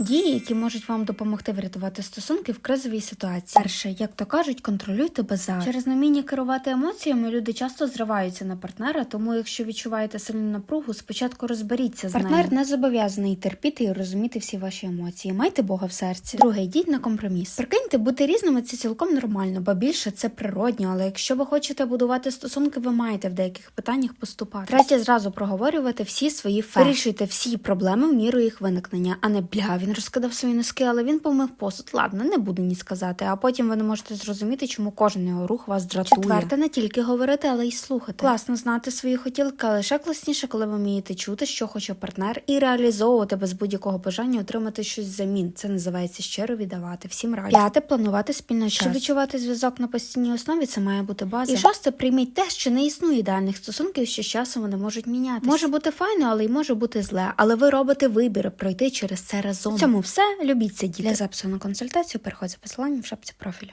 Дії, які можуть вам допомогти врятувати стосунки в кризовій ситуації. Перше, як то кажуть, контролюйте базар. Через наміння керувати емоціями люди часто зриваються на партнера, тому якщо відчуваєте сильну напругу, спочатку розберіться з Партнер нею. не зобов'язаний терпіти і розуміти всі ваші емоції. Майте Бога в серці. Друге, йдіть на компроміс. Прикиньте, бути різними це цілком нормально, бо більше це природньо. Але якщо ви хочете будувати стосунки, ви маєте в деяких питаннях поступати. Третє, зразу проговорювати всі свої факти. Вирішуйте всі проблеми в міру їх виникнення, а не бля, він розкидав свої носки, але він помив посуд. Ладно, не буду ні сказати. А потім ви не можете зрозуміти, чому кожен його рух вас дратує. Четверте, не тільки говорити, але й слухати. Класно знати свої хотілки, але ще класніше, коли ви вмієте чути, що хоче партнер, і реалізовувати без будь-якого бажання отримати щось взамін. Це називається щиро віддавати. Всім раді. П'яте планувати спільно час. Щоб відчувати зв'язок на постійній основі, це має бути база. І шосте, прийміть те, що не існує ідеальних стосунків, що з часом вони можуть мінятися. Може бути файно, але й може бути зле. Але ви робите вибір пройти через це разом. Цьому все. Любіть діти. Для запису на консультацію переходь за посиланням в шапці профілю.